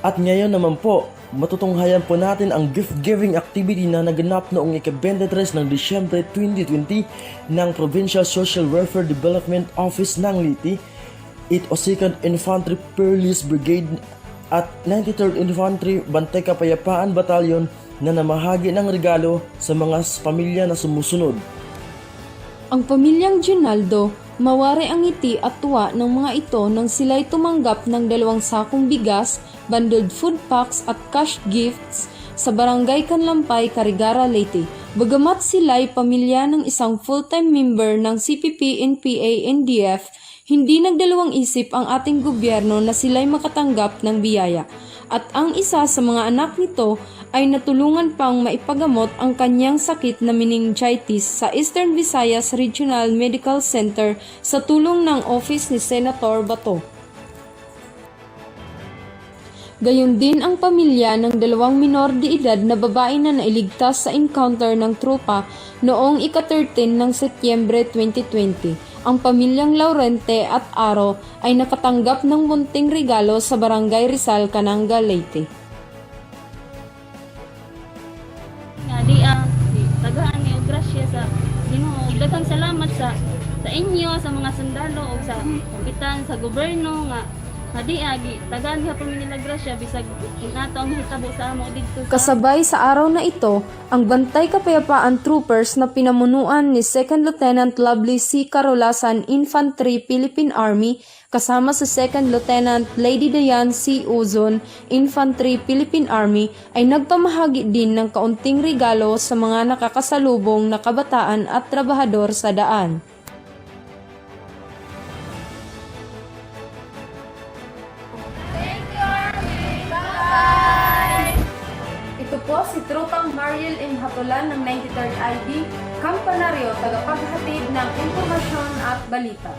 At ngayon naman po, matutunghayan po natin ang gift-giving activity na naganap noong ika-23 ng Disyembre 2020 ng Provincial Social Welfare Development Office ng Liti, 8 o 2nd Infantry Police Brigade at 93rd Infantry Bantay Kapayapaan Battalion na namahagi ng regalo sa mga pamilya na sumusunod. Ang pamilyang Ginaldo, mawari ang ngiti at tuwa ng mga ito nang sila'y tumanggap ng dalawang sakong bigas, bundled food packs at cash gifts sa barangay Kanlampay, Carigara, Leyte. Bagamat sila'y pamilya ng isang full-time member ng CPP, NPA, NDF, hindi nagdalawang isip ang ating gobyerno na sila'y makatanggap ng biyaya. At ang isa sa mga anak nito ay natulungan pang maipagamot ang kanyang sakit na meningitis sa Eastern Visayas Regional Medical Center sa tulong ng office ni Senator Bato. Gayon din ang pamilya ng dalawang minor de edad na babae na nailigtas sa encounter ng tropa noong ika-13 ng Setyembre 2020. Ang pamilyang Laurente at Aro ay nakatanggap ng munting regalo sa Barangay Rizal, Cananga, Leyte. di di, tagaan ni og grasya sa Ginoo daghang salamat sa sa inyo sa mga sundalo ug sa kapitan sa gobyerno nga nga di agi tagaan mi nila grasya bisag nato ang hitabo sa amo didto sa Kasabay sa araw na ito, ang Bantay Kapayapaan Troopers na pinamunuan ni 2nd Lieutenant Lovely C. Carolasan Infantry Philippine Army kasama sa 2nd Lieutenant Lady Diane C. Uzon Infantry Philippine Army ay nagpamahagi din ng kaunting regalo sa mga nakakasalubong na kabataan at trabahador sa daan. Si Tropang Mariel M. Hatulan ng 93rd ID, Kampanaryo, tagapaghatid ng impormasyon at balita.